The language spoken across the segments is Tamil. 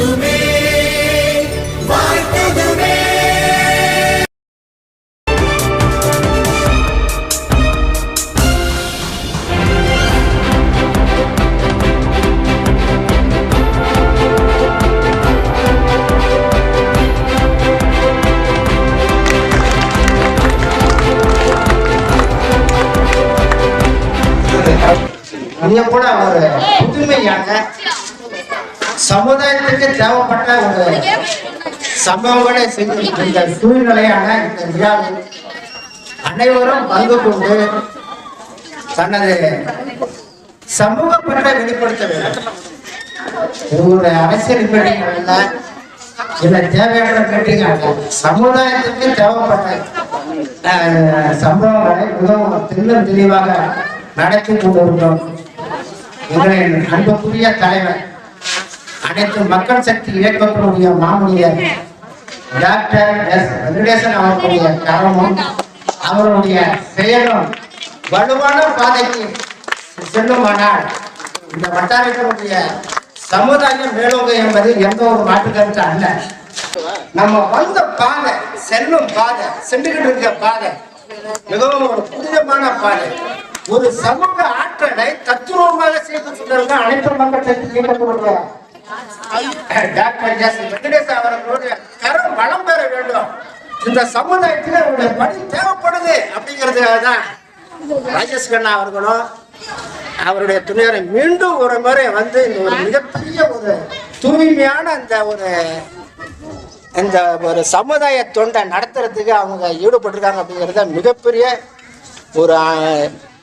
তুমি தேவைப்பட்ட ஒரு சம்பவங்களை செய்து இந்த சூழ்நிலையான இந்த விழாவில் அனைவரும் பங்கு கொண்டு தனது சமூக பண்பை வெளிப்படுத்த வேண்டும். உங்களுடைய அரசியல் மீட்டிங் அல்ல இல்ல தேவையான மீட்டிங் அல்ல சமுதாயத்துக்கு தேவைப்பட்ட சம்பவங்களை மிகவும் தெல்லும் தெளிவாக நடத்தி கொண்டிருக்கிறோம். எங்களின் அன்புக்குரிய தலைவர் அனைத்து மக்கள் சக்தி இயக்கத்தினுடைய மாமுனியர் டாக்டர் எஸ் வெங்கடேசன் அவர்களுடைய கரமும் அவருடைய செயலும் வலுவான பாதைக்கு செல்லுமானால் இந்த வட்டாரத்தினுடைய சமுதாயம் மேலோங்க என்பது எந்த ஒரு மாற்றுக்கருத்து அல்ல. நம்ம வந்த பாதை செல்லும் பாதை சென்றுகிட்டு இருக்க பாதை மிகவும் ஒரு புனிதமான பாதை. ஒரு சமூக ஆற்றலை தத்துவமாக செய்து கொண்டிருக்க அனைத்து மக்கள் சக்தி இயக்கத்தினுடைய டாக்டர் எஸ் வெங்கடேஷ் அவர்களுடைய கரம் வளம் பெற வேண்டும். இந்த சமுதாயத்தில் அவருடைய பணி தேவைப்படுது அப்படிங்கிறதுக்காக தான் ராஜேஷ் கண்ணா அவர்களும் அவருடைய துணையரை மீண்டும் ஒரு முறை வந்து இந்த ஒரு மிகப்பெரிய ஒரு தூய்மையான அந்த ஒரு இந்த ஒரு சமுதாய தொண்டை நடத்துறதுக்கு அவங்க ஈடுபட்டிருக்காங்க அப்படிங்கிறத மிகப்பெரிய ஒரு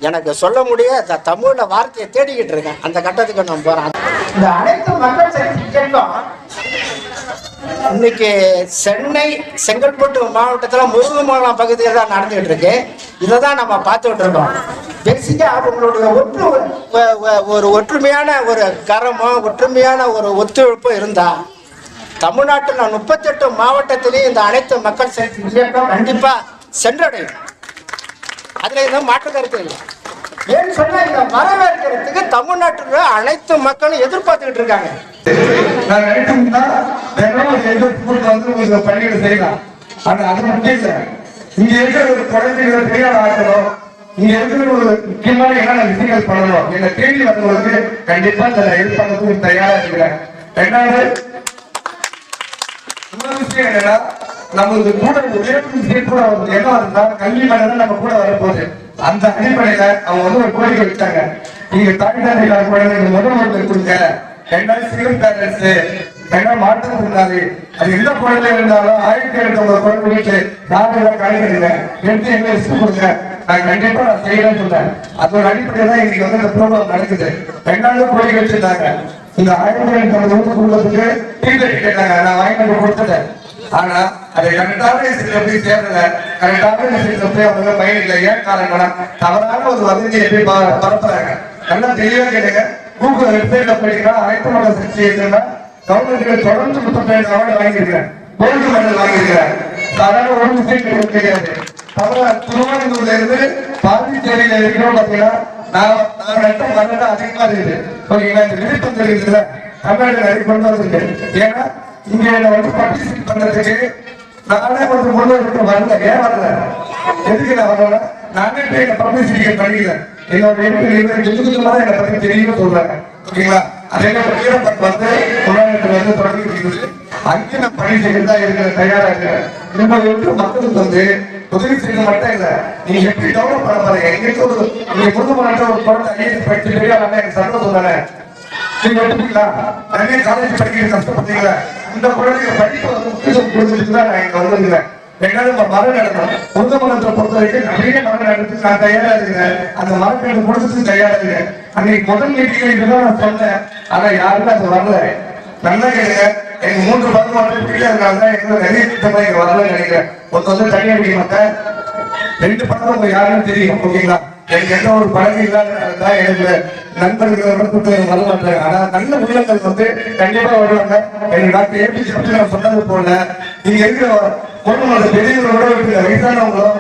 எனக்கு சொல்ல முடிய இந்த தமிழ்ல வார்த்தையை தேடிக்கிட்டு இருக்கேன். அந்த கட்டத்துக்கு நான் போறேன். இந்த அனைத்து மக்கள் இன்னைக்கு சென்னை செங்கல்பட்டு மாவட்டத்தில் முருகமங்கலம் பகுதியில் தான் நடந்துகிட்டு இருக்கு. இதை தான் நம்ம பார்த்துக்கிட்டு இருக்கோம். பேசிக்கா அவங்களுடைய ஒற்று ஒரு ஒற்றுமையான ஒரு கரமோ ஒற்றுமையான ஒரு ஒத்துழைப்போ இருந்தா தமிழ்நாட்டில் முப்பத்தெட்டு மாவட்டத்திலேயும் இந்த அனைத்து மக்கள் சக்தி இயக்கம் கண்டிப்பா சென்றடையும். அதுல எதுவும் மாற்று கருத்து இல்லை ஏன்னு சொன்னா இந்த வரவேற்கிறதுக்கு தமிழ்நாட்டில் அனைத்து மக்களும் எதிர்பார்த்துக்கிட்டு இருக்காங்க. நான் நினைச்சோம்னா எந்த வந்து உங்களுக்கு பள்ளிகள் செய்யலாம். ஆனா அது முக்கியம் இல்ல. இங்க இருக்கிற ஒரு குழந்தைகளை பெரியார் ஆக்கணும். இங்க இருக்கிற ஒரு முக்கியமான என்னென்ன விஷயங்கள் பண்ணணும் என்ன தேடி வந்தவங்களுக்கு கண்டிப்பா இந்த ஹெல்ப் பண்ணதுக்கு தயாரா இருக்கிறேன். ரெண்டாவது இன்னொரு விஷயம் என்னன்னா நம்மளுக்கு கூட ஒரே விஷயம் கூட ஒரு எண்ணம் இருந்தா கல்வி மேல நம்ம கூட வரப்போகுது. அந்த அடிப்படையில அவங்க வந்து ஒரு கோரிக்கை வச்சாங்க நீங்க தாய் தந்தையில குழந்தைங்க முதல் ஒருத்தர் கொடுங்க. என்ன சிங்கிள் பேரண்ட்ஸ் மாற்றங்கள் இருந்தாலே? அது எந்த குழந்தை இருந்தாலும் ஆயிரத்தி எழுநூறு குழந்தை வீட்டு நாங்கள் கலைக்கிறீங்க எடுத்து எங்க லிஸ்ட் கொடுங்க. நான் கண்டிப்பா நான் செய்யறேன்னு சொன்னேன். அது ஒரு அடிப்படையில தான் இன்னைக்கு வந்து இந்த ப்ரோக்ராம் நடக்குது. ரெண்டாவது கோரிக்கை வச்சிருந்தாங்க. இந்த ஆயிரத்தி ஐநூறு ஊருக்கு உள்ளதுக்கு டிக்கெட் கேட்டாங்க. நான் வாங்கி கொடுத்தேன் கொடுத்துட்டேன். ஆனா அதை கரெக்டான விஷயத்துல போய் சேரல கரெக்டான விஷயத்துல போய் அவங்க பயணிக்கல ஏன் காரணம்னா தவறான ஒரு வதந்தியை போய் பரப்புறாங்க? நல்லா தெளிவா கேளுங்க. கூகுள் வெப்சைட்ல போயிட்டீங்கன்னா அனைத்து மன சக்தி இருக்குன்னா கவர்மெண்ட் தொடர்ந்து முப்பத்தேழு அவார்டு வாங்கியிருக்கிறேன். கோல்டு மெடல் வாங்கியிருக்கிறேன். சாதாரண ஒரு விஷயம் கிடையாது தவிர திருவாரூர்ல இருந்து பாண்டிச்சேரியில இருக்கிறோம் பாத்தீங்கன்னா நான் நான் நட்ட மரணம் அதிகமா இருக்குது. ஓகேங்களா? இந்த விருப்பம் தெரியுதுல தமிழ்நாடு நிறைய கொண்டு வந்திருக்கு ஏன்னா இங்க வந்து பார்ட்டிசிபேட் பண்றதுக்கு நானே வந்து முன்னெடுத்து வரல ஏன் வரல? எதுக்கு நான் வரல? நானே போய் பப்ளிசிட்டி பண்ணிக்கல என்னோட எடுத்து எதுக்கு என்னை பத்தி தெரியும் சொல்றாங்க ஓகேங்களா? அதே வீரப்பட் வந்து தமிழ்நாட்டில் வந்து தொடங்கி இருக்குது. அங்கே நான் பணி செய்யறதா இருக்கிற தயாரா இருக்கிறேன். நம்ம வந்து மக்களுக்கு வந்து உதவி செய்ய மட்டும் இல்ல. நீங்க எப்படி டெவலப் பண்ண பாருங்க எங்களுக்கு ஒரு நீங்க முருக ஒரு குழந்தை ஐஏஎஸ் படிச்சு பெரிய எனக்கு சந்தோஷம் தானே? நீங்க எடுத்துப்பீங்களா நிறைய காலேஜ் படிக்கிற கஷ்டப்பட்டீங்களா இந்த குழந்தைங்க படிப்பு வந்து முக்கியத்துவம் கொடுத்துட்டு தான் நான் இங்க வந்திருக்கிறேன். என்னால நம்ம மரம் நடணும் உந்த மரத்தை பொறுத்த வரைக்கும் நிறைய மரம் நடத்து நான் தயாரா இருக்கிறேன். அந்த மரத்தை கொடுத்துட்டு தயாரா இருக்கேன் அன்னைக்கு முதல் மீட்டிங்ல இதுதான் நான் சொன்னேன். ஆனா யாருமே அது வரல. நல்லா கேளுங்க. எனக்கு மூன்று பதம் வந்து பிடிக்காதனால தான் எங்களை நிறைய திட்டமா இங்க வரலன்னு நினைக்கிறேன். ஒருத்தர் வந்து அடிக்க மாட்டேன் ரெண்டு படம் உங்க யாருன்னு தெரியும். ஓகேங்களா? எனக்கு எந்த ஒரு பழக்கம் இல்லாதனால எனக்கு நண்பர்கள் கூட்டம் வர மாட்டாங்க. ஆனா நல்ல உள்ளங்கள் வந்து கண்டிப்பா வருவாங்க. எனக்கு டாக்டர் ஏபிஜி அப்துல் நான் சொன்னது போல நீங்க இருக்கிற குடும்பங்களோட பெரியவங்களோட இருக்கிற வயசானவங்களும்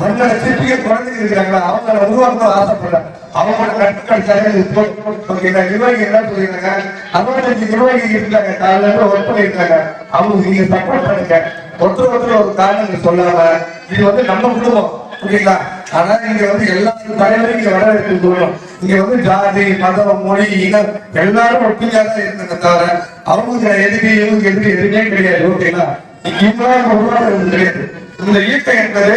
மண்ண திருப்பிய குழந்தைங்க இருக்கிறாங்களா அவங்கள உருவாக்கணும் ஆசைப்படுறேன். அவங்களோட நட்பு கிடைச்சாங்க ஓகேங்களா நிர்வாகி என்ன சொல்லியிருக்காங்க அறுபத்தஞ்சு நிர்வாகி இருக்காங்க காலையில ஒர்க் பண்ணிருக்காங்க அவங்க நீங்க சப்போர்ட் பண்ணுங்க. ஒருத்தர் ஒருத்தர் ஒரு காரணங்கள் சொல்லாம இது வந்து நம்ம குடும்பம். புரியுங்களா ஆனா இங்க வந்து எல்லா தலைவரும் இங்க வர இருக்கு தூரம் இங்க வந்து ஜாதி மதம் மொழி இனம் எல்லாரும் ஒற்றுமையா தான் இருந்தாங்க தவிர அவங்க எதிரி இவங்க எதிரி எதுவுமே கிடையாது ஓகேங்களா இவ்வளவு உருவாக்குறது கிடையாது. இந்த இயக்கம் என்பது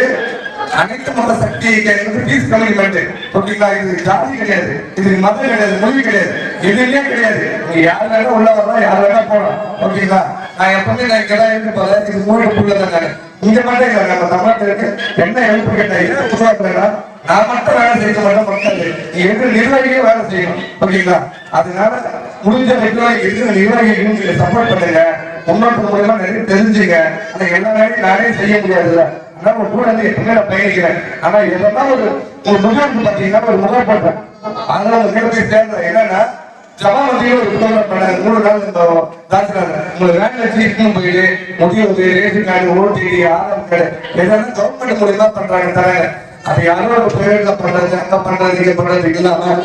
அனைத்து மத சக்தி இயக்கம் பீஸ் கம்யூனிமெண்ட் ஓகேங்களா இது ஜாதி கிடையாது இது மதம் கிடையாது மொழி கிடையாது எதுவுமே கிடையாது. நீங்க யார் வேணா உள்ள வரலாம் யார் வேணா போகலாம் ஓகேங்களா நான் எப்பவுமே நான் இங்கதான் இருந்து போறேன் இது மூணு புள்ள தான் இங்க மட்டும் இல்ல நம்ம தமிழ்நாட்டுக்கு என்ன எழுப்பு கேட்டா என்ன உருவாக்குறா நான் மட்டும் வேலை செய்ய மாட்டேன் மக்கள். நீ இருக்கிற நிர்வாகியே வேலை செய்யணும். ஓகேங்களா அதனால முடிஞ்ச வரைக்கும் இருக்கிற நிர்வாகிகளும் நீங்க சப்போர்ட் பண்ணுங்க. முன்னோட்டு மூலமா நிறைய தெரிஞ்சுங்க. ஆனா எல்லா வேலையும் நானே செய்ய முடியாதுல்ல. ஆனா ஒரு கூட வந்து எப்பவுமே நான் பயணிக்கிறேன். ஆனா இதெல்லாம் ஒரு ஒரு முகாம் பாத்தீங்கன்னா ஒரு முகாம் பண்றேன் அதனால ஒரு கிட்ட போய் சேர்ந்தேன். என்னன்னா சபாபதியும் ஒரு மூணு நாள் இந்த தாக்குறாங்க உங்களுக்கு வேலை வச்சு போயிடு. முதியோர் ration card OTT Aadhaar card எதாவது கவர்மெண்ட் மூலியமா பண்றாங்க தராங்க. அது யாரோ ஒரு பேர்ல பண்றது அங்க பண்றது இங்க பண்றது இல்லாம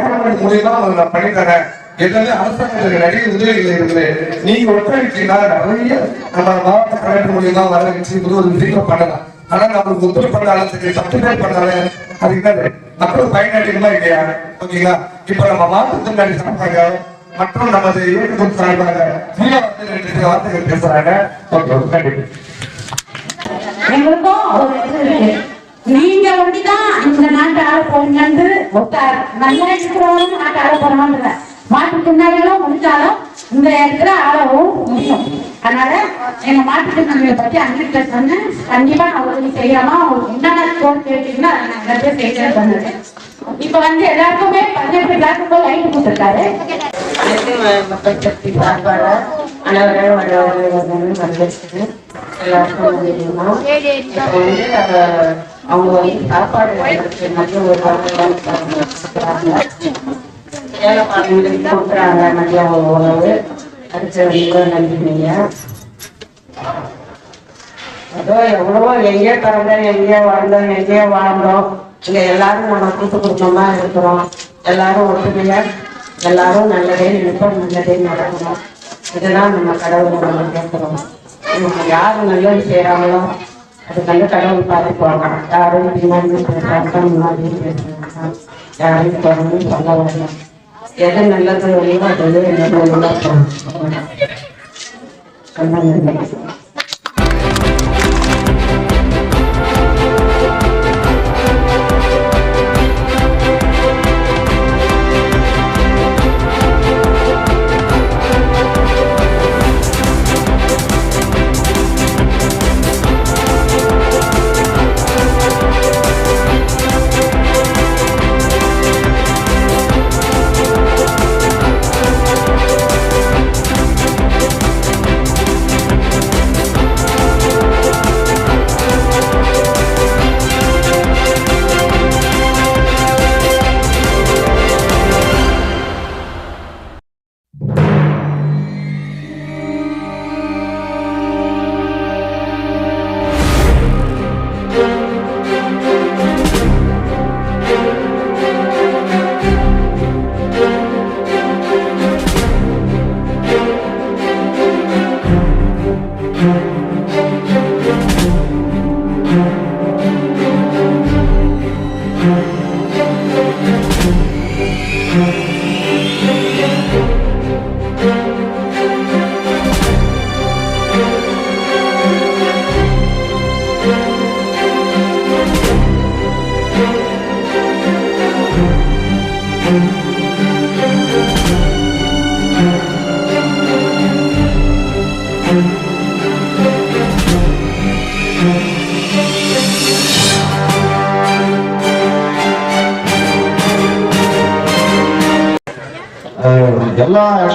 கவர்மெண்ட் மூலியமா அவங்க நான் பண்ணி தரேன். எல்லாமே அரசாங்கத்துக்கு நிறைய உதவிகள் இருக்குது. நீங்க ஒத்துழைச்சீங்கன்னா நிறைய நம்ம மாவட்ட கலெக்டர் மூலியமா வர வச்சு புது ஒரு விஷயம் பண்ணலாம். ஆனா நம்மளுக்கு ஒத்துழைப்பு பண்ணாலும் சரி சப்டிஃபைட் பண்ணாலும் அது என்னது? மற்றும் பயனடையுமா இல்லையா? ஓகேங்களா? இப்ப நம்ம மாற்றுத்திறனாளி சார்பாக மற்றும் நமது இயக்கத்தின் சார்பாக வார்த்தைகள் பேசுறாங்க. நீங்க ஒண்டிதான் இந்த நாட்டு ஆள போறீங்கன்னு ஒத்தார். நல்லா இருக்கிறவங்க நாட்டு ஆள போறாங்க மாற்றுத்திறனாளிகளும் முடிஞ்சாலும் இந்த இடத்துல ஆளவும் முடியும். அதனால எங்க மாற்றுத்திறனாளிகளை பத்தி அங்கிட்ட சொன்னு கண்டிப்பா நான் உதவி செய்யலாமா? உங்களுக்கு என்னென்ன கோர் கேட்டீங்கன்னா நான் எல்லாத்தையும் செய்ய பண்ணுறேன் இப்ப வந்து எல்லாருக்குமே பதினெட்டு கிளாஸுக்கு லைட் கொடுத்துருக்காரு. மக்கள் சக்தி சார்பாளர் அனைவரும் வருவார்கள் வரவேற்கிறது. எல்லாருக்கும் தெரியுமா வந்து அவங்க வந்து சாப்பாடு நல்ல ஒரு வாரம் ஏழை பாடங்களுக்கு கொடுக்குறாங்க மதிய உணவு. அதுக்கு ரொம்ப நன்றிங்க அதோ எவ்வளவோ எங்கேயோ பிறந்தோம் எங்கேயோ வளர்ந்தோம் எங்கேயோ வாழ்ந்தோம். இங்க எல்லாரும் நம்ம கூட்டு குடும்பமா இருக்கிறோம். எல்லாரும் ஒற்றுமையா எல்லாரும் நல்லதே நினைப்போம் நல்லதே நடக்கணும். இதுதான் நம்ம கடவுள் நம்ம கேட்கிறோம் நம்ம யாரு நல்லது செய்யறாங்களோ அது கண்டு கடவுள் பார்த்துக்குவாங்க யாரும் பின்னாடி பேசுறாங்க முன்னாடி பேசுறாங்க யாரையும் தொடர்ந்து சொல்ல வரலாம் எது நல்லது இல்லையோ அது நல்லது சொன்னாங்க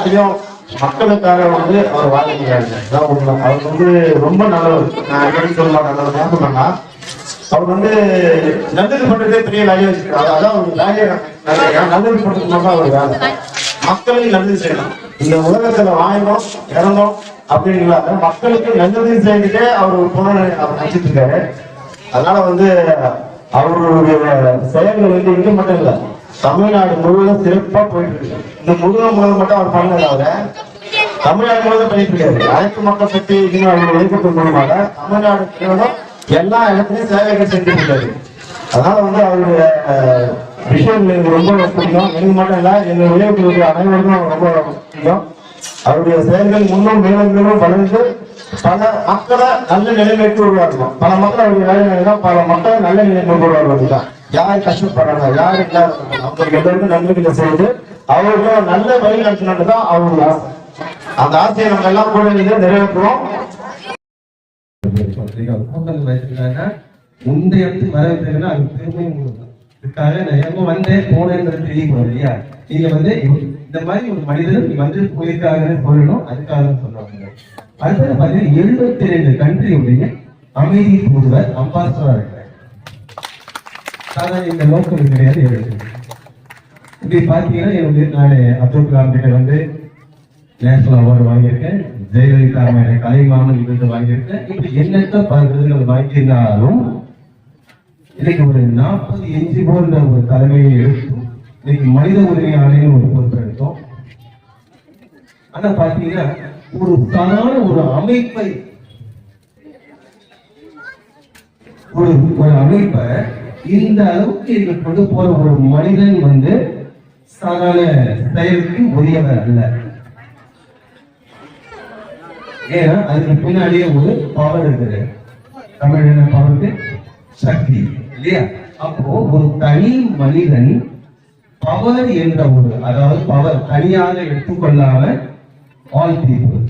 எல்லா மக்களுக்காக வந்து அவர் வாழ்க்கிறாரு அதான் உண்மை அவர் வந்து ரொம்ப நல்லவர். நான் எப்படி சொல்லலாம் நல்லவர் ஏன் சொன்னா அவர் வந்து நல்லது பண்றதே பெரிய வேலையா அதான் ஒரு வேலையை நல்லது பண்றது மட்டும் அவர் வேலை. மக்களுக்கு நல்லது செய்யணும். இந்த உலகத்துல வாங்கினோம் இறந்தோம் அப்படின்னு இல்லாத மக்களுக்கு நல்லது செஞ்சுட்டே அவர் ஒரு அவர் நினைச்சிட்டு இருக்காரு. அதனால வந்து அவருடைய செயல்கள் வந்து இங்க மட்டும் இல்ல தமிழ்நாடு முழுவதும் சிறப்பா போயிட்டு இருக்கு. இந்த முருகன் முதல் மட்டும் அவர் பண்ணல தமிழ்நாடு முழுவதும் பண்ணிட்டு அனைத்து மக்கள் சக்தி இன்னும் அவர் மூலமாக தமிழ்நாடு முழுவதும் எல்லா இடத்துலையும் சேவைகள் செஞ்சுட்டு இருக்காரு. அதனால வந்து அவருடைய விஷயம் எனக்கு ரொம்ப பிடிக்கும். எனக்கு மட்டும் இல்ல எங்க விளையாட்டு அனைவருக்கும் ரொம்ப பிடிக்கும். அவருடைய செயல்கள் முன்னும் மேலும் மேலும் வளர்ந்து பல மக்களை நல்ல நிலைமைக்கு உருவாக்கணும் பல மக்கள் அவருடைய வேலை பல மக்களை நல்ல நிலைமைக்கு உருவாக்குறது தான் யார் கஷ்டப்படுறாங்க? யார் இல்லாத அவங்களுக்கு எல்லாருக்கும் நன்மைகளை செய்து அவர்களும் நல்ல வழி நடத்தினது தான் அவருடைய ஆசை. அந்த ஆசையை நம்ம எல்லாம் கூட இருந்து நிறைவேற்றுவோம் கூட்டங்கள் வச்சிருக்காங்க இந்த இடத்துக்கு வர வைக்கிறதுன்னா அது பெருமை இதுக்காக நான் எங்க வந்தேன் போனேன்றது தெரியக்கூடாது இல்லையா நீங்க வந்து இந்த மாதிரி ஒரு மனிதர் நீங்க வந்து போயிருக்காங்கன்னு சொல்லணும் அதுக்காக சொல்றாங்க சொல்லுவாங்க அடுத்தது பாத்தீங்கன்னா எழுபத்தி ரெண்டு கண்ட்ரியுடைய அமைதி தூதுவர் அம்பாசடரா இருக்கிறார் சாதாரண இந்த லோக்கல் கிடையாது எழுபத்தி இப்படி பார்த்தீங்கன்னா எனக்கு நான் அப்துல் கலாம் கிட்ட வந்து நேஷனல் அவார்டு வாங்கியிருக்கேன். ஜெயலலிதா மேல கலைமாமன் விருது வாங்கியிருக்கேன். இப்படி என்னத்தை பல விருதுகள் வாங்கியிருந்தாலும் இன்னைக்கு ஒரு நாற்பது எஞ்சி போன்ற ஒரு தலைமையை எடுத்தோம் இன்னைக்கு மனித உரிமை ஆணையம் ஒரு பொறுப்பு எடுத்தோம். ஆனா பாத்தீங்கன்னா ஒரு சாதாரண ஒரு அமைப்பை ஒரு ஒரு அமைப்பை இந்த அளவுக்கு இங்க கொண்டு போற ஒரு மனிதன் வந்து சாதாரண பெயருக்கு உரியவர் அல்ல. ஏன்னா அதுக்கு பின்னாடியே ஒரு பவர் இருக்குது. தமிழ் என்ன பவருக்கு சக்தி இல்லையா? அப்போ ஒரு தனி மனிதன் பவர் என்ற ஒரு அதாவது பவர் தனியாக எடுத்துக்கொள்ளாம ஆல் பீப்புள்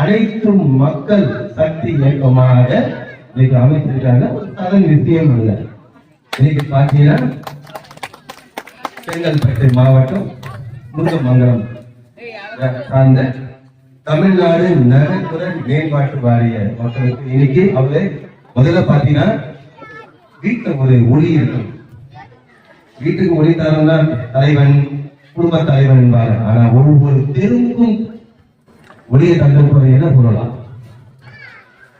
அனைத்து மக்கள் சக்தி இயக்கமாக இன்னைக்கு அமைச்சிருக்காங்க ஒரு சதன் விஷயம் இல்லை இன்னைக்கு பார்த்தீங்கன்னா செங்கல்பட்டு மாவட்டம் முருகமங்கலம். சார்ந்த தமிழ்நாடு நகர்ப்புற மேம்பாட்டு வாரிய மக்களுக்கு இன்னைக்கு அவங்க முதல்ல பாத்தீங்கன்னா வீட்டுல ஒரு ஒளி இருக்கும் வீட்டுக்கு ஒளி தரம்னா தலைவன் குடும்ப தலைவன் என்பாங்க ஆனா ஒவ்வொரு தெருவுக்கும் ஒளியை தந்து போறீங்கன்னா சொல்லலாம்?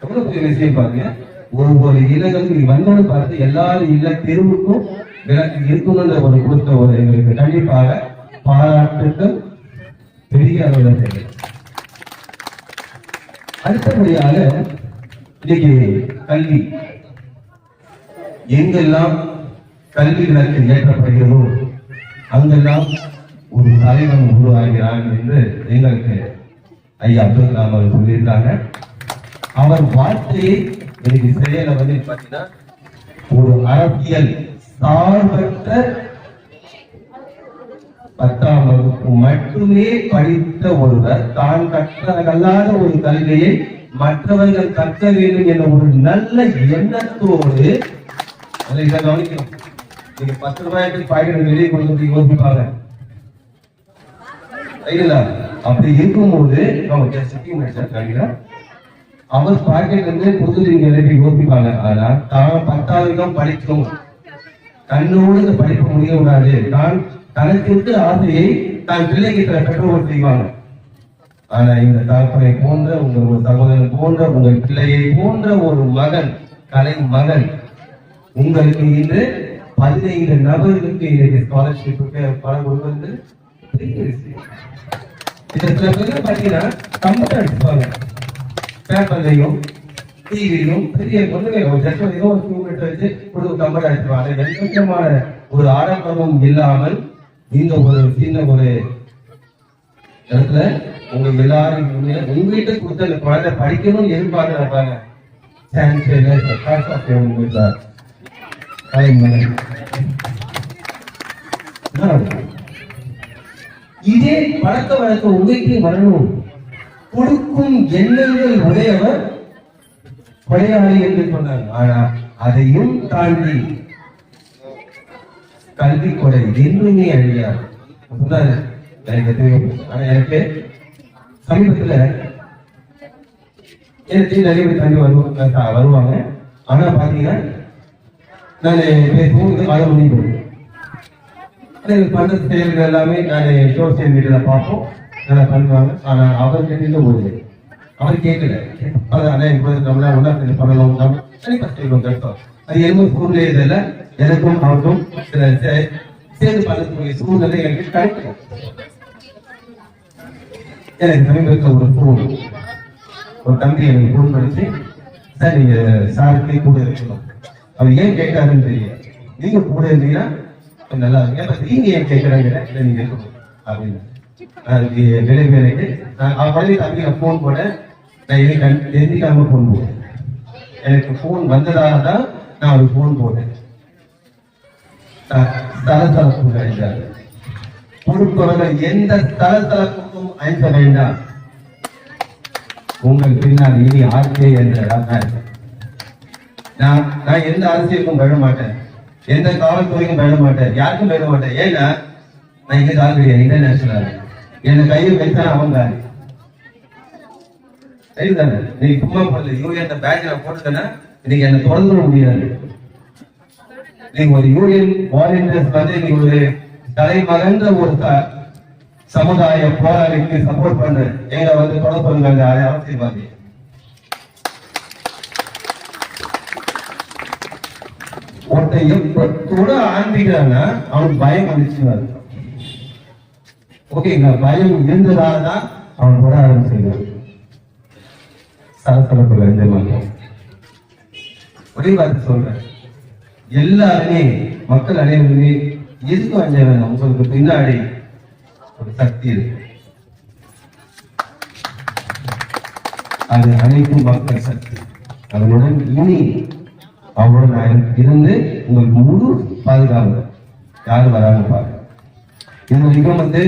எவ்வளவு பெரிய விஷயம் பாருங்க. ஒவ்வொரு இல்லங்களுக்கு நீ வந்தோன்னு பார்த்து எல்லா இல்ல தெருவுக்கும் விளக்கு இருக்கணும்ன்ற ஒரு கொடுத்த ஒரு எங்களுக்கு கண்டிப்பாக பாராட்டுக்கள் பெரிய அளவில் தெரியும். அடுத்தபடியாக இன்னைக்கு கல்வி. எங்கெல்லாம் கல்வி விளக்கு ஏற்றப்படுகிறதோ அங்கெல்லாம் ஒரு தலைவன் உருவாகிறான் என்று எங்களுக்கு ஐயா அப்துல் கலாம் அவர் சொல்லியிருக்காங்க. அவர் வார்த்தையை இன்னைக்கு செயல வந்து பாத்தீங்கன்னா ஒரு அரசியல் சார்பற்ற பத்தாம் வகுப்பு மட்டுமே படித்த ஒருவர் தான் கற்றதல்லாத ஒரு கல்வியை மற்றவர்கள் கற்க வேண்டும் என்ற ஒரு நல்ல எண்ணத்தோடு அதை கவனிக்கணும். நீங்க பத்து ரூபாய்க்கு பாக்கெட் வெளியே கொண்டு வந்து யோசிப்பாங்க. ரைட்டுங்களா அப்படி இருக்கும்போது அவங்க சிட்டி மினிஸ்டர் அவர் பாக்கெட் வந்து புதுதில்லி நிரப்பி யோசிப்பாங்க ஆனா தான் பத்தாவது படிக்கணும் தன்னோடு இந்த படிப்பு முடியக்கூடாது. தான் தனக்கு இருக்க ஆசையை தான் பிள்ளைகிட்ட பெற்றோர் செய்வாங்க. ஆனா இந்த தகப்பனை போன்ற உங்கள் ஒரு சகோதரன் போன்ற உங்கள் பிள்ளையை போன்ற ஒரு மகன் கலை மகன் உங்களுக்கு இன்று பதினைந்து நபர்களுக்கு இன்றைக்கு ஸ்காலர்ஷிப்புக்கு பணம் கொடுப்பது பெரிய விஷயம். இதை சில பேர் கம்ப்யூட்டர் அடிப்பாங்க பேப்பர்லையும் டிவிலையும் பெரிய ஒண்ணுமே ஜஸ்ட் ஏதோ ஒரு டூ மினிட் வச்சு கொடுத்து கம்ப்யூட்டர் அடிச்சுவாங்க எந்த விதமான ஒரு ஆடம்பரமும் இல்லாமல் இந்த ஒரு சின்ன ஒரு இடத்துல உங்க எல்லாரும் உங்ககிட்ட உங்க வீட்டுக்கு கொடுத்த அந்த குழந்தை படிக்கணும்னு எதிர்பார்க்கிறாங்க சான்ஸ் காசு ஆஃப் இதே பழக்க வழக்கம் உங்களுக்கு வரணும். கொடுக்கும் எண்ணங்கள் உடையவர் கொலையாளி என்று சொன்னாங்க ஆனா அதையும் தாண்டி கல்வி கொலை என்றுமே அழியார் சொன்னாரு எனக்கு எதுவுமே ஆனா எனக்கு சமீபத்துல எனக்கு நிறைய பேர் தண்ணி வருவாங்க வருவாங்க. ஆனா பாத்தீங்கன்னா நான் பேசும்போது அதை பண்ணி போடுவேன். பண்ற செயல்கள் எல்லாமே நான் சோசியல் மீடியால பார்ப்போம். நல்லா பண்ணுவாங்க ஆனால் அவர் கேட்டு ஒரு அவர் கேட்கல. அது அண்ணா இப்போ நம்மளா ஒன்றா பண்ணலாம் தனிப்பட்ட அது என்ன சூழ்நிலை இதில் எனக்கும் அவருக்கும் சில சேர்ந்து பண்ணக்கூடிய சூழ்நிலை எனக்கு கிடைக்கும் எனக்கு சமீபத்தில் ஒரு ஃபோன் ஒரு தம்பி எனக்கு ஃபோன் பண்ணிச்சு சார் நீங்க சாருக்கு கூட இருக்கணும். அவர் ஏன் கேட்காருன்னு தெரியல. நீங்க கூட இருந்தீங்கன்னா கொஞ்சம் நல்லா இருக்கும் நீங்க ஏன் கேட்கறாங்க நீங்க இருக்கணும். அப்படின்னு. அது விளைவு நான் அவன் பழைய தம்பி நான் ஃபோன் போட. நான் எது கண் தெரிஞ்சிக்காம ஃபோன் போட்டேன் எனக்கு ஃபோன் வந்ததாக தான் நான் அவருக்கு ஃபோன் போட்டேன். தலத்தலப்பு கிடையாது பொறுப்பவர்கள் எந்த தலத்தலப்புக்கும் அழைக்க வேண்டாம். உங்கள் பின்னால் இனி ஆர்கே என்ற இடம் நான் நான் எந்த அரசியலுக்கும் விழ மாட்டேன். எந்த காவல்துறைக்கும் விழ மாட்டேன். யாருக்கும் விழ மாட்டேன். ஏன்னா நான் இங்க கால் கிடையாது இன்டர்நேஷனல் என் கையில் வைத்தா அவங்க சரிதானே நீ சும்மா போடல. யூஎன் பேட்ச் நான் போட்டுட்டேன்னா இன்னைக்கு என்ன தொடர்ந்து முடியாது. நீங்க ஒரு யூனியன் வாலண்டியர்ஸ் வந்து நீங்க ஒரு தலைமகன்ற ஒரு சமுதாய போராளிக்கு சப்போர்ட் பண்ண. எங்களை வந்து தொடர்பு பண்ணுங்க அந்த அரசியல்வாதி ஒருத்தன் கூட ஆரம்பிக்கிறான்னா அவனுக்கு பயம் வந்துச்சுன்னு ஓகேங்களா பயம் இருந்ததால தான் அவன் தொட ஆரம்பிச்சிருக்கான் சரசரப்புல இந்த மாதிரி ஒரே வார்த்தை சொல்றேன். எல்லாருமே மக்கள் அனைவருமே எதுக்கு அஞ்ச வேணும் உங்களுக்கு பின்னாடி ஒரு சக்தி இருக்கு. அது அனைத்தும் மக்கள் சக்தி. அதனுடன் இனி அவரோட நான் இருந்து உங்களுக்கு முழு பாதுகாப்பு யாரும் வராம பாருங்க. இது வரைக்கும் வந்து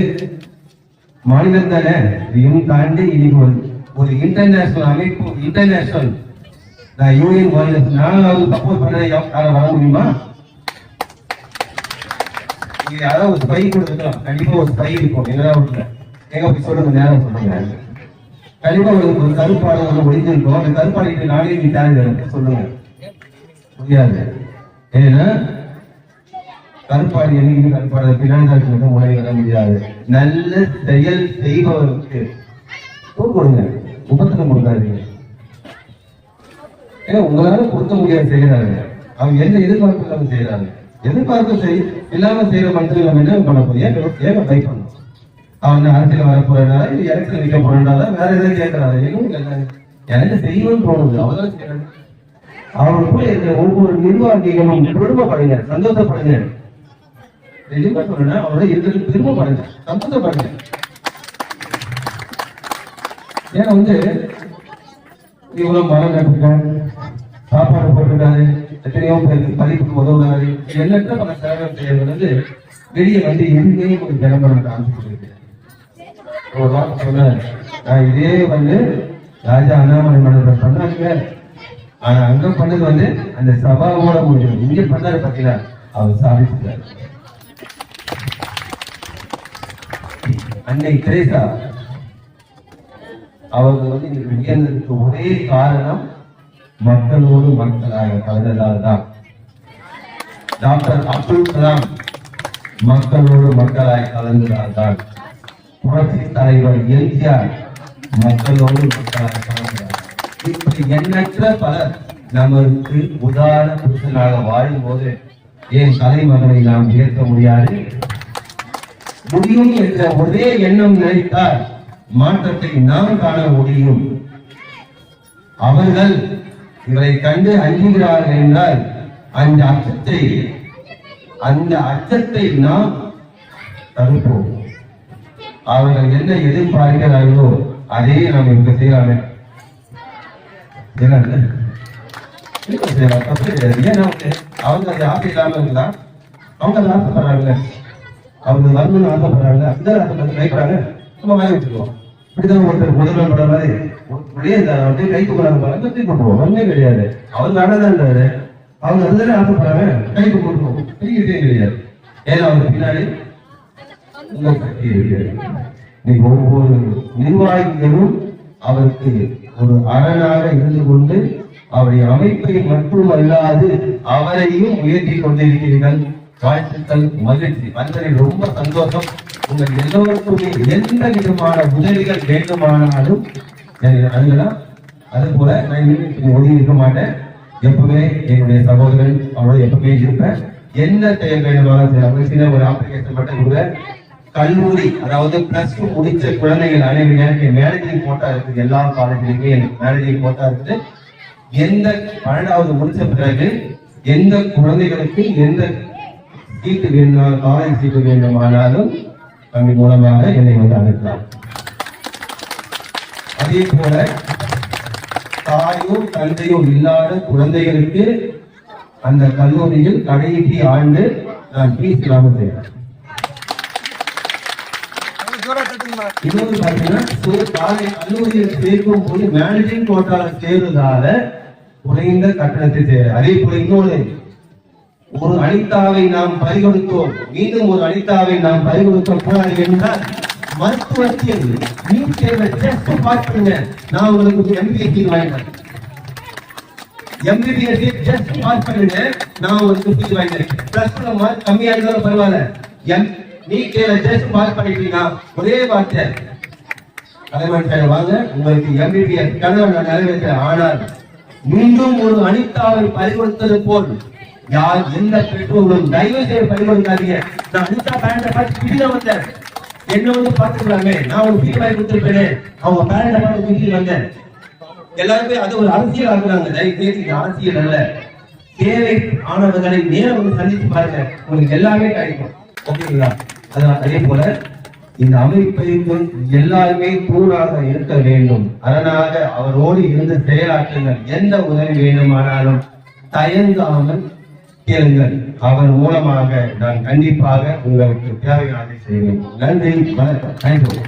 மாநிலம் தானே? இதையும் தாண்டி இன்னைக்கு ஒரு ஒரு இன்டர்நேஷனல் அமைப்பு இன்டர்நேஷனல் நான் யூனியன் மாநிலத்தில் நான் சப்போர்ட் பண்ண யாரும் வர முடியுமா? இது யாராவது ஒரு பை கூட இருக்கலாம் கண்டிப்பா ஒரு பை இருக்கும். எங்கடா வீட்டுல எங்க போய் சொல்லுங்க நேரம் சொல்லுங்க. கண்டிப்பா ஒரு ஒரு கருப்பாடு ஒன்று ஒழிஞ்சிருக்கும் அந்த கருப்பாடிட்டு நானே நீ தேவை சொல்லுங்க. முடியாது ஏன்னா கருப்பாடி என்னைக்கு கருப்பாடு பின்னாடி முறை வர முடியாது நல்ல செயல் செய்பவருக்கு கொடுங்க. உபத்திரம் கொடுக்காதீங்க. ஏன்னா உங்களால கொடுக்க முடியாது செய்யறாங்க அவங்க என்ன எதிர்பார்ப்பு இல்லாம செய்யறாங்க எதிர்பார்ப்பு செய் இல்லாம செய்யற மனுஷன் நம்ம என்ன பண்ண போறோம்? ஏன் ஏன் ட்ரை பண்ணணும் அவன் அரசியல் வர போறதுனால இது நிக்க போறதுனால வேற எதாவது கேட்கறாரு எதுவும் எனக்கு செய்யணும்னு தோணுது. அவதான் செய்யறாங்க அவருக்குள்ள இருக்கிற ஒவ்வொரு நிர்வாகிகளும் குடும்பப்படுங்க சந்தோஷப்படுங்க நிஜமா சொல்றேன் அவரோட இருக்கிறது சந்தோஷம் படங்கு ஏன்னா வந்து இவ்வளவு மரம் நட்டுருக்காங்க சாப்பாடு போட்டிருக்காரு. எத்தனையோ பேருக்கு படிப்புக்கு உதவுறாரு. எண்ணற்ற பல சேவை செய்யறது வந்து வெளியே வந்து எதுவுமே ஒரு விளம்பரம் காமிச்சிட்டு ஒரு வார்த்தை சொன்னார். நான் இதே வந்து ராஜா அண்ணாமலை மன்னர்கள் பண்ணாங்க ஆனா அங்க பண்ணது வந்து அந்த சபாவோட முடியும் இங்க பண்ணாரு பாத்தீங்களா அவர் சாதிச்சிட்டார் அன்னை தெரேசா. அவர்கள் வந்து இன்னைக்கு உயர்ந்ததுக்கு ஒரே காரணம் மக்களோடு மக்களாக கலந்ததால் தான் டாக்டர் அப்துல் கலாம் மக்களோடு மக்களாய் கலந்ததால் தான் புரட்சி தலைவர் எம்ஜிஆர் மக்களோடு மக்களாக கலந்தார் இப்படி எண்ணற்ற பலர் நமக்கு உதாரண புருஷனாக வாழும்போது ஏன் தலைமகனை நாம் உயர்த்த முடியாது? முடியும் என்ற ஒரே எண்ணம் நினைத்தால் மாற்றத்தை நாம் காண முடியும். அவர்கள் இவரை கண்டு அஞ்சுகிறார்கள் என்றால் அந்த அச்சத்தை அந்த அச்சத்தை நாம் தடுப்போம். அவர்கள் என்ன எதிர்பார்க்கிறார்களோ அதே நாம் இவங்க செய்யலாமே. அவங்க அந்த ஆசை இல்லாம இருந்தா அவங்க ஆசைப்படுறாங்க. அவங்க வரணும்னு ஆசைப்படுறாங்க அந்த ஆசைப்பட்டு கைப்படுறாங்க நம்ம வாங்கி வச்சுக்குவோம். இப்படிதான் ஒருத்தர் முதல்வர் பண்ற மாதிரி அப்படியே இந்த அப்படியே கைக்கு போறாங்க பாருங்க தூக்கி போட்டுருவோம் ஒண்ணே கிடையாது. அவர் நடந்தாரு அவங்க அதுதானே ஆசைப்படுறாங்க கைக்கு போட்டுருவோம் பெரிய கிடையாது. ஏன்னா அவங்க பின்னாடி உங்கள் இன்னைக்கு ஒவ்வொரு நிர்வாகிகளும் அவருக்கு ஒரு அரணாக இருந்து கொண்டு அவருடைய அமைப்பை மட்டுமல்லாது அவரையும் உயர்த்தி கொண்டிருக்கிறீர்கள். வாழ்த்துக்கள் மகிழ்ச்சி. வந்ததில் ரொம்ப சந்தோஷம். உங்கள் எல்லோருக்குமே எந்த விதமான உதவிகள் வேண்டுமானாலும் அணுகலாம் அது போல நான் இனிமே ஒதுங்கி இருக்க மாட்டேன். எப்பவுமே என்னுடைய சகோதரன் அவரோட எப்பவுமே இருப்பேன். என்ன செயல் வேண்டுமானாலும் சின்ன ஒரு அப்ளிகேஷன் மட்டும் கொடுங்க. கல்லூரி அதாவது பிளஸ் டூ முடிச்ச குழந்தைகள் அனைவரும் எனக்கு மேனேஜிங் கோட்டா இருக்குது எல்லா காலேஜ்லயுமே எனக்கு மேனேஜிங் கோட்டா இருக்குது எந்த பன்னெண்டாவது முடிச்ச பிறகு எந்த குழந்தைகளுக்கு எந்த சீட்டு வேண்டும் காலை சீட்டு வேண்டுமானாலும் கம்மி மூலமாக என்னை வந்து அனுப்பலாம் அதே போல தாயோ தந்தையோ இல்லாத குழந்தைகளுக்கு அந்த கல்லூரியில் கடைசி ஆண்டு நான் பீஸ் இல்லாமல் செய்யறேன் இன்னொரு கல்லூரியில் சேர்க்கும் போது மேனேஜிங் கோட்டால சேர்ந்ததால குறைந்த கட்டணத்தை அதே போல இன்னொரு ஒரு அனிதாவை நாம் பறிகொடுத்தோம். மீண்டும் ஒரு அனிதாவை நாம் பறிகொடுக்க கூடாது என்றால் மருத்துவத்தில் நீட் தேர்வை டெஸ்ட் பார்த்துங்க. நான் உங்களுக்கு எம்பிஎஸ்சி வாங்கினேன் எம்பிபிஎஸ் டெஸ்ட் மார்க் பண்ணுங்க நான் உங்களுக்கு ஃபீஸ் வாங்கினேன் பிளஸ் டூல மார்க் கம்மியா இருந்தாலும் பரவாயில்ல. எம் நீட் தேர்வை டெஸ்ட் மார்க் பண்ணிட்டீங்கன்னா ஒரே வார்த்தை. தலைவன் சார் வாங்க. உங்களுக்கு எம்பிபிஎஸ் கனவை நான் நிறைவேற்றேன் ஆனால் மீண்டும் ஒரு அனிதாவை பறிகொடுத்தது போல் யார் எந்த பெற்றோரும் தயவு செய்து பயன்படுத்தாதீங்க நான் அனிதா பேரண்ட பார்த்து பிடிக்க வந்தேன். என்ன வந்து பார்த்துக்கலாமே. நான் ஒரு ஃபீல் கொடுத்துருப்பேன். அவங்க பேரண்ட பார்த்து பிடிக்க வந்தேன். எல்லாருமே அது ஒரு அரசியல் ஆகுறாங்க தயவு செய்து அரசியல் அல்ல. தேவை ஆனவர்களை நேரம் வந்து சந்தித்து பாருங்க. உங்களுக்கு எல்லாமே கிடைக்கும். ஓகேங்களா? அதான் அதே போல இந்த அமைப்பையும் எல்லாருமே தூணாக இருக்க வேண்டும். அதனாக அவரோடு இருந்து செயலாற்றுங்கள். எந்த உதவி வேண்டுமானாலும் தயங்காமல் கேளுங்கள். அவர் மூலமாக நான் கண்டிப்பாக உங்களுக்கு தேவையானதை செய்வேன். நன்றி வணக்கம். தேங்க்யூ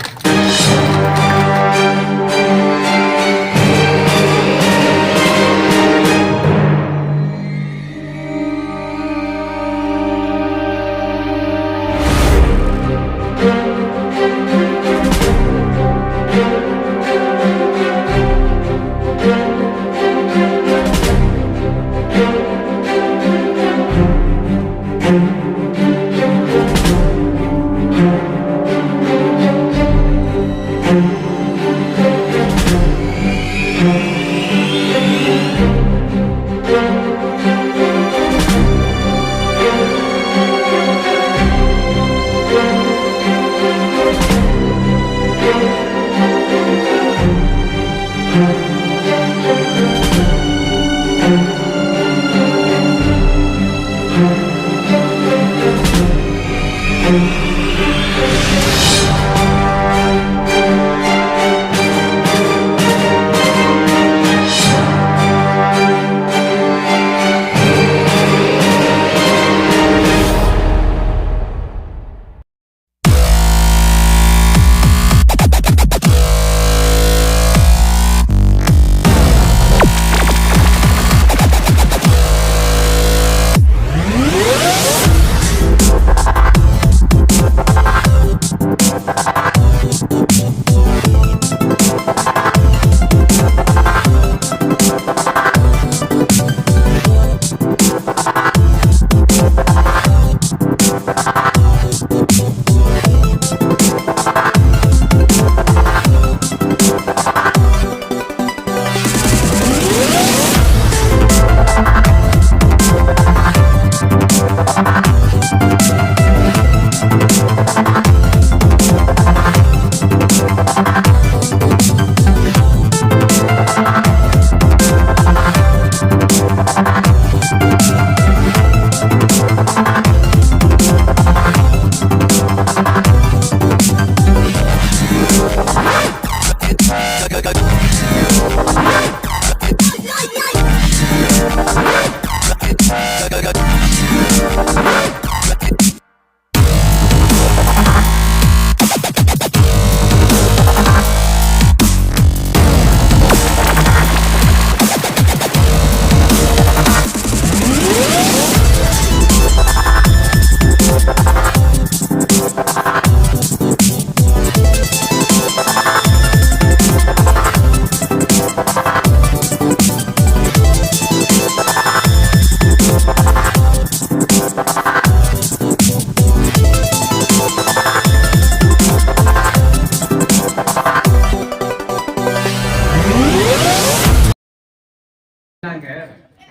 நாங்க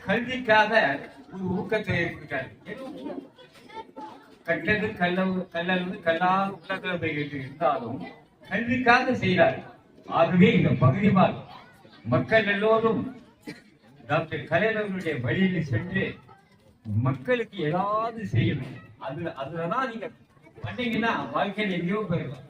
கல்விக்காக ஒரு ஊக்கத்தை ஏற்பட்டார் கட்டது கல்லவு கல்லது கல்லா உலக இருந்தாலும் கல்விக்காக செய்தார் ஆகவே இந்த பகுதி மக்கள் எல்லோரும் டாக்டர் கலைஞர்களுடைய வழியில் சென்று மக்களுக்கு ஏதாவது செய்யணும் அது அதுலதான் நீங்க பண்ணீங்கன்னா வாழ்க்கையில் எங்கேயோ போயிடலாம்.